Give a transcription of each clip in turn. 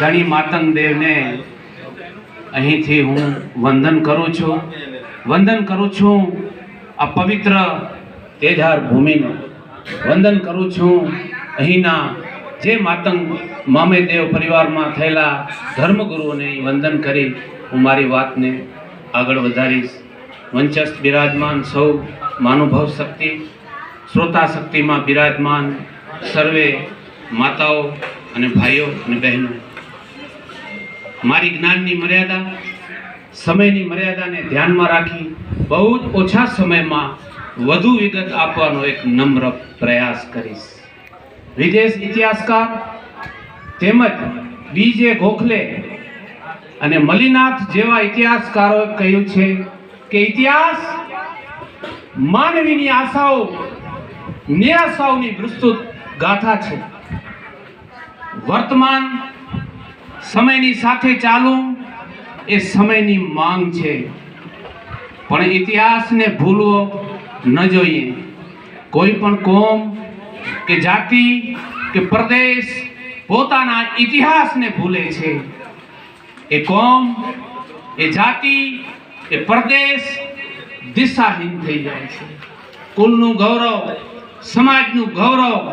ધણી માતંગદેવને અહીંથી હું વંદન કરું છું. વંદન કરું છું આ પવિત્ર તેજાર ભૂમિનું. વંદન કરું છું અહીંના જે માતંગ મામેદેવ પરિવારમાં થયેલા ધર્મગુરુઓને વંદન કરી હું મારી વાતને આગળ વધારીશ. મંચસ્થ બિરાજમાન સૌ માનુભવ શક્તિ, શ્રોતા શક્તિમાં બિરાજમાન સર્વે માતાઓ અને ભાઈઓ અને બહેનો, મારી જ્ઞાનની મર્યાદા, સમયની મર્યાદાને ધ્યાનમાં રાખી બહુ જ ઓછા સમયમાં વધુ વિગત આપવાનો એક નમ્ર પ્રયાસ કરીશ. વિદેશ ઇતિહાસકાર તેમજ બીજે ગોખલે અને મલિનાથ જેવા ઇતિહાસકારોએ કહ્યું છે કે ઇતિહાસ માનવીની આશાઓ નિરાશાઓની વિસ્તૃત ગાથા છે. વર્તમાન સમયની સાથે ચાલવું એ સમયની માંગ છે. પણ ઇતિહાસને ભૂલવો ન જોઈએ. કોઈ પણ કોમ કે જાતિ કે પ્રદેશ પોતાના ઇતિહાસને ભૂલે છે. એ કોમ, એ જાતિ, એ પ્રદેશ દિશાહીન થઈ જાય છે. કુલનું ગૌરવ, સમાજનું ગૌરવ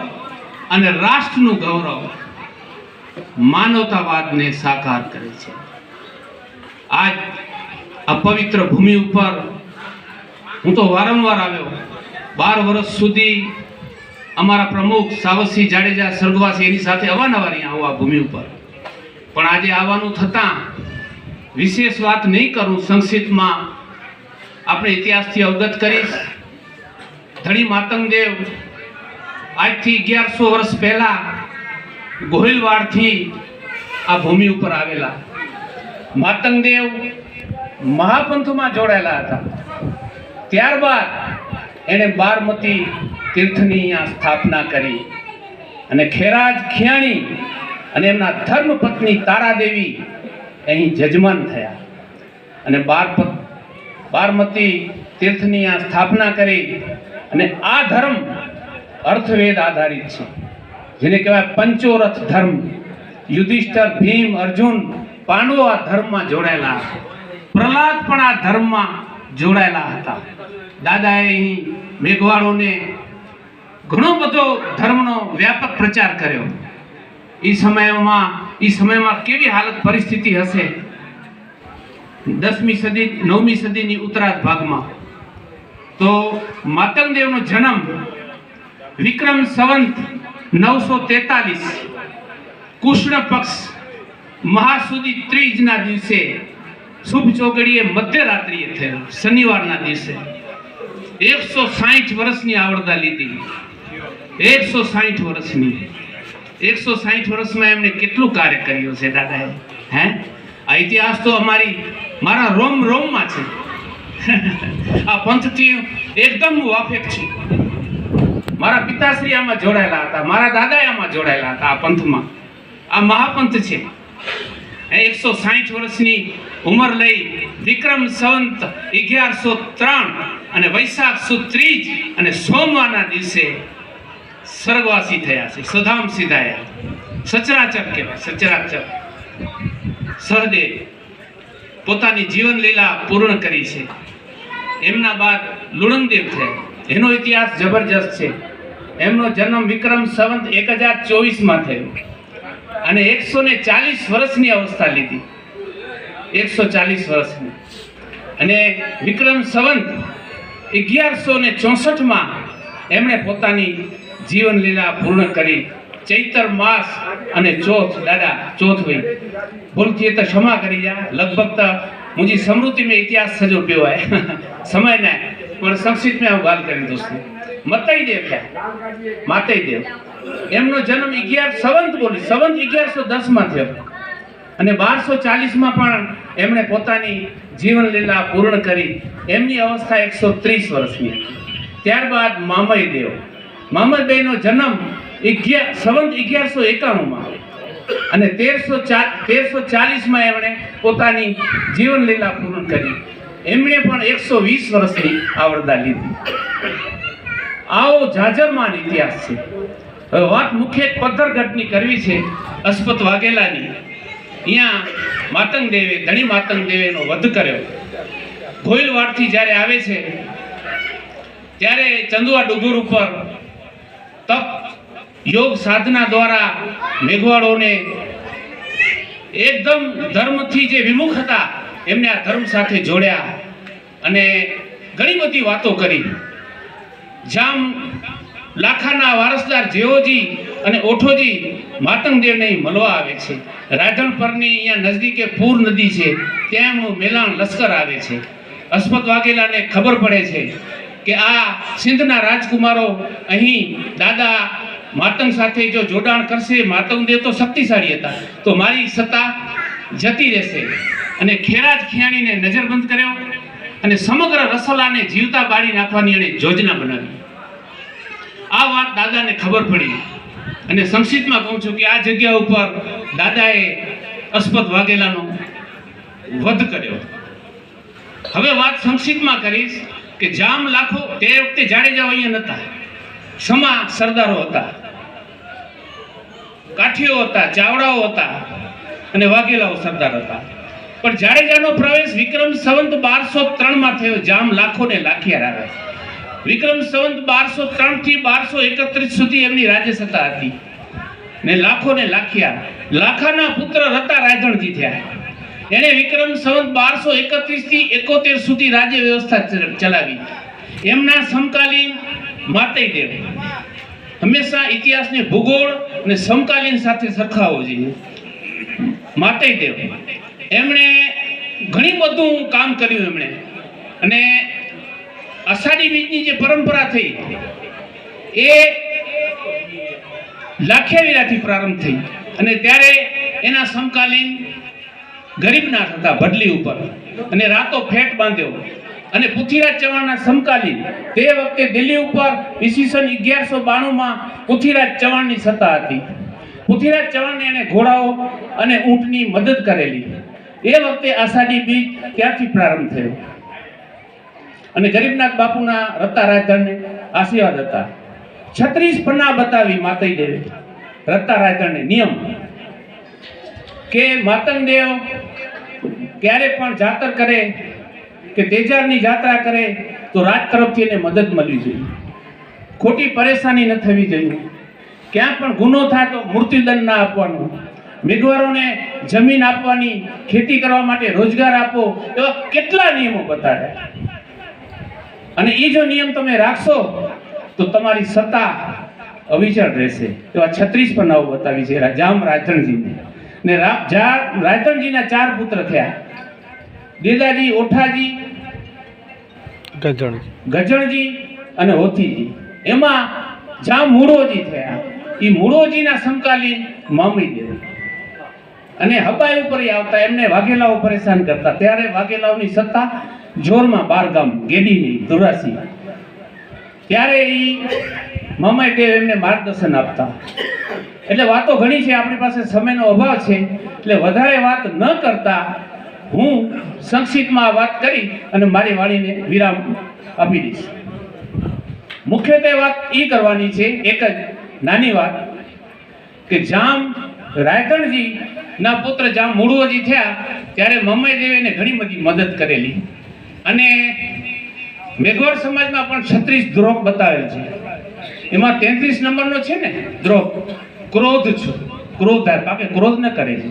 અને રાષ્ટ્રનું ગૌરવ માનવતાવાદને સાકાર કરે છે. આજ આ પવિત્ર ભૂમિ ઉપર હું તો વારંવાર આવ્યો. બાર વર્ષ સુધી અમારા પ્રમુખ સાવસી જાડેજા, સ્વર્ગવાસી એની સાથે અવારનવાર અહીંયા આવું ભૂમિ ઉપર. પણ આજે આવવાનું થતાં વિશેષ વાત નહીં કરું, સંક્ષિપ્તમાં આપણે ઇતિહાસથી અવગત કરીશ. ધણી માતંગદેવ આજથી અગિયારસો વર્ષ પહેલા ગોહિલવાડથી આ ભૂમિ ઉપર આવેલા. માતંગદેવ મહાપંથમાં જોડાયેલા હતા. ત્યારબાદ એણે બારમતી તીર્થની અહીંયા સ્થાપના કરી. અને ખેરાજ ખિયાણી અને એમના ધર્મપત્ની તારાદેવી અહીં જજમાન થયા. અને બારપત બારમતી તીર્થની આ સ્થાપના કરી. અને આ ધર્મ અર્થવેદ આધારિત છે. જેને કહેવાય પંચોરથ ધર્મ. યુધિષ્ઠર, ભીમ, અર્જુન, પાંડવો આ ધર્મમાં જોડાયેલા પ્રહલાદ પણ આ ધર્મમાં જોડાયેલા હતા. દાદાએ અહીં મેઘવાળોને ઘણો બધો ધર્મનો વ્યાપક પ્રચાર કર્યો. એ સમયમાં એ સમયમાં કેવી હાલત પરિસ્થિતિ હશે? દસમી સદી, નવમી સદીની ઉત્તરાર્ધ ભાગમાં. તો માતંગદેવનો જન્મ વિક્રમ સંવંત નવસો તેતાલીસ કૃષ્ણ પક્ષ મહાસુદી ત્રીજના દિવસે શુભ ચોગડીએ મધ્યરાત્રિએ થયેલો, શનિવારના દિવસે. એકસો સાહીઠ વર્ષની આવરદા લીધી. એકસો સાઠ વર્ષની. એકસો સાઠ વર્ષમાં એમણે કેટલું કાર્ય કર્યું છે, દાદાએ? હે? આ ઇતિહાસ તો અમારી, મારા રોમ રોમમાં છે. આ પંથથી એકદમ વાફેક છે. મારા પિતાશ્રી આમાં જોડાયેલા હતા, મારા દાદા આમાં જોડાયેલા હતા આ પંથમાં. આ મહાપંથ છે. એકસો સાહીઠ વર્ષની ઉંમર લઈ વિક્રમ સંવંત અગિયારસો ત્રણ અને વૈશાખ સુ ત્રીજ અને સોમવારના દિવસે સ્વર્ગવાસી થયા છે, સધામ સિધાયા. સચરાચર કહેવાય, સચરાચર. સહદેવ પોતાની જીવન લીલા પૂર્ણ કરી છે. એમના બાદ લુણંગદેવ થયા. એનો ઇતિહાસ જબરજસ્ત છે. એમનો જન્મ વિક્રમ સંવંત એક હજાર ચોવીસમાં થયો. અને એકસો ને ચાલીસ વર્ષની અવસ્થા લીધી. એકસો ચાલીસ વર્ષની. અને વિક્રમ સંવંત અગિયારસો ને ચોસઠમાં એમણે પોતાની જીવનલીલા પૂર્ણ કરી. ચૈતર માસ અને ચોથ, દાદા, ચોથ હોય ભૂલથી તો ક્ષમા કરી જા લગભગ તો મુજી સમૃદ્ધિ મેં ઇતિહાસ સજો પીવાય સમય નહીં પણ સંક્ષિપ્ત મેં હું વાત કરી દોસ્તો મતાઈ દેવ માતાઈ દેવ. એમનો જન્મ અગિયાર સવંત બોલી, સવંત અગિયારસો દસમાં થયો. અને બારસો ચાલીસમાં પણ એમણે પોતાની જીવન લીલા પૂર્ણ કરી. એમની અવસ્થા એકસો ત્રીસ વર્ષની. ત્યારબાદ મામય દેવ. મામયદેવનો જન્મ અગિયાર સવંત અગિયારસો એકાણુંમાં. અને તેરસો ચા, તેરસો ચાલીસમાં એમણે પોતાની જીવન લીલા પૂર્ણ કરી. એમણે પણ એકસો વીસ વર્ષની આવરદા લીધી. આવો જાજરમાન ઇતિહાસ છે. હવે વાત મુખ્ય પથ્થરગઢની કરવી છે, અસ્પત વાઘેલાની. અહીંયા માતંગ દેવે, ધણી માતંગ દેવેનો વધ કર્યો. ભોઈલવાડથી જ્યારે આવે છે, ત્યારે ચંદુઆ ડુંગર ઉપર તપ, યોગ સાધના દ્વારા મેઘવાળોને એકદમ ધર્મથી જે વિમુખ હતા, એમને આ ધર્મ સાથે જોડ્યા અને ઘણી બધી વાતો કરી. જામ લાખાના વારસદાર જેઓજી અને ઓઠોજી માતંગદેવને મળવા આવે છે. રાધણ પરની અહીંયા નજદીકે પૂર નદી છે. ત્યાં મેલાણ લશ્કર આવે છે. અસ્મત વાઘેલાને ખબર પડે છે કે આ સિંધના રાજકુમારો અહીં દાદા માતંગ સાથે જો જોડાણ કરશે, માતંગદેવ તો શક્તિશાળી હતા. તો મારી સત્તા જતી રહેશે. અને ખેરાજ ખિયાણીને નજરબંધ કર્યો. અને સમગ્ર રસલાને જીવતા બાળી નાખવાની એણે યોજના બનાવી. આ વાત દાદાને ખબર પડી અને સંક્ષિપ્તમાં કહું છું કે આ જગ્યા ઉપર દાદાએ અસ્પત વાઘેલાનો વધ કર્યો. હવે વાત સંક્ષિપ્તમાં કરીશ કે જામ લાખો તે વખતે જાડેજાઓ અહીંયા નહોતા સમા સરદારો હતા, કાઠીઓ હતા, ચાવડાઓ હતા અને વાઘેલાઓ સરદાર હતા. પણ જાડેજાનો પ્રવેશ વિક્રમ સંવંત બારસો ત્રણમાં થયો, જામ લાખો ને લાખિયાર આવે વિક્રમ સંવંત બારસો ત્રણથી બારસો એકત્રીસ સુધી એમની રાજ્ય સત્તા હતી. ને લાખો ને લાખિયા લાખાના પુત્ર રતા રાયધણજી થયા. એણે વિક્રમ સંવંત બારસો એકત્રીસથી એકોતેર સુધી રાજ્ય વ્યવસ્થા ચલાવી. એમના સમકાલીન માતૈ દેવ. હંમેશા ઇતિહાસને ભૂગોળ અને સમકાલીન સાથે સરખાવવો જોઈએ. માતૈ દેવ. એમણે ઘણી બધું કામ કર્યું એમણે. અને અષાઢી બીજની જે પરંપરા થઈ, એ લાખેવીરાથી પ્રારંભ થઈ. અને ત્યારે એના સમકાલીન ગરીબનાથ હતા ભડલી ઉપર. અને રાતો ફેટ બાંધ્યો. અને પૃથ્વીરાજ ચૌહાણના સમકાલીન તે વખતે દિલ્હી ઉપર ઈસવીસન અગિયારસો બાણુંમાં પૃથ્વીરાજ ચૌહાણની સત્તા હતી. પૃથ્વીરાજ ચૌહાણને એને ઘોડાઓ અને ઊંટની મદદ કરેલી. એ વખતે આષાઢી બીજ ત્યાંથી પ્રારંભ થયો. અને ગરીબનાથ બાપુના રત્તા રાયધણને આશીર્વાદ હતા. છત્રીસ પન્ના બતાવી માતઈ દેવે. રત્તા રાયધણને નિયમ કે માતંગ દેવ ક્યારે પણ જાતર કરે કે તેજારની જાત્રા કરે તો રાજ તરફથી એને મદદ મળવી જોઈએ. ખોટી પરેશાની ન થવી જોઈએ. ક્યાં પણ ગુનો થાય તો મૃત્યુદંડ ના આપવાનો. મેઘવારોને જમીન આપવાની ખેતી કરવા માટે રોજગાર આપો એવા કેટલા નિયમો બતાવ્યા. અને એ જો નિયમ તમે રાખશો તો તમારી સત્તા અવિચળ રહેશે. એવા છત્રીસ પન્નાઓ બતાવી છે જામ રાયતણજીને ને રાયતણજીના ચાર પુત્ર થયા. દેદાજી ઓઠાજી ગજણજી. અને હોથીજી. એમાં જામ મૂળોજી થયા. એ મૂળોજીના સમકાલીન મામીદેવ અને હબાઈ ઉપર આવતા એમને વાઘેલાઓ પરેશાન કરતા. ત્યારે વાઘેલાઓની સત્તા જોરમાં બારગામ, ગેડીની ધુરાસી ત્યારે એ મામાઈ દેવ એમને માર્ગદર્શન આપતા. એટલે વાતો ઘણી છે, આપણી પાસે સમયનો અભાવ છે. એટલે વધારે વાત ન કરતા હું સંક્ષિપ્તમાં વાત કરી અને મારી વાણીને વિરામ આપી દઈશ. મુખ્યત્વે વાત એ કરવાની છે, એક જ નાની વાત કે જામ રાયધણજી ના પુત્ર જામ મૂળુઓજી થયા, ત્યારે મમ્મયદેવે એને ઘણી બધી મદદ કરેલી. અને મેઘવાડ સમાજમાં પણ છત્રીસ દ્રોહ બતાવેલ છે. એમાં તેત્રીસ નંબરનો છે ને દ્રોહ ક્રોધ છે. ક્રોધ થાય બાકી ક્રોધ ન કરે છે.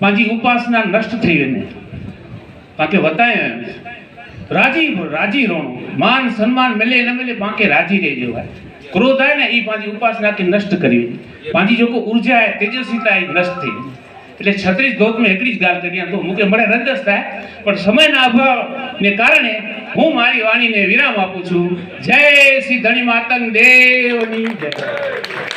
પાંજી ઉપાસના નષ્ટ થઈ એને. બાકી વતાય રાજી રાજી રોણું. માન સન્માન મળે ન મળે બાકી રાજી રહી જવાય ક્રોધ આવે ને એ પાંજી ઉપાસના કે નષ્ટ કરી. પાંજી જોકો ઊર્જા આવે તેજસ્વીતા એ નષ્ટ થઈ. એટલે છત્રીસ ધોતમાં એકલી જ ગાલ કરી તો મુકે મળે રંજસ થાય. પણ સમયના અભાવને કારણે હું મારી વાણીને વિરામ આપું છું. જય શ્રી ધણી માતંગ દેવની જય.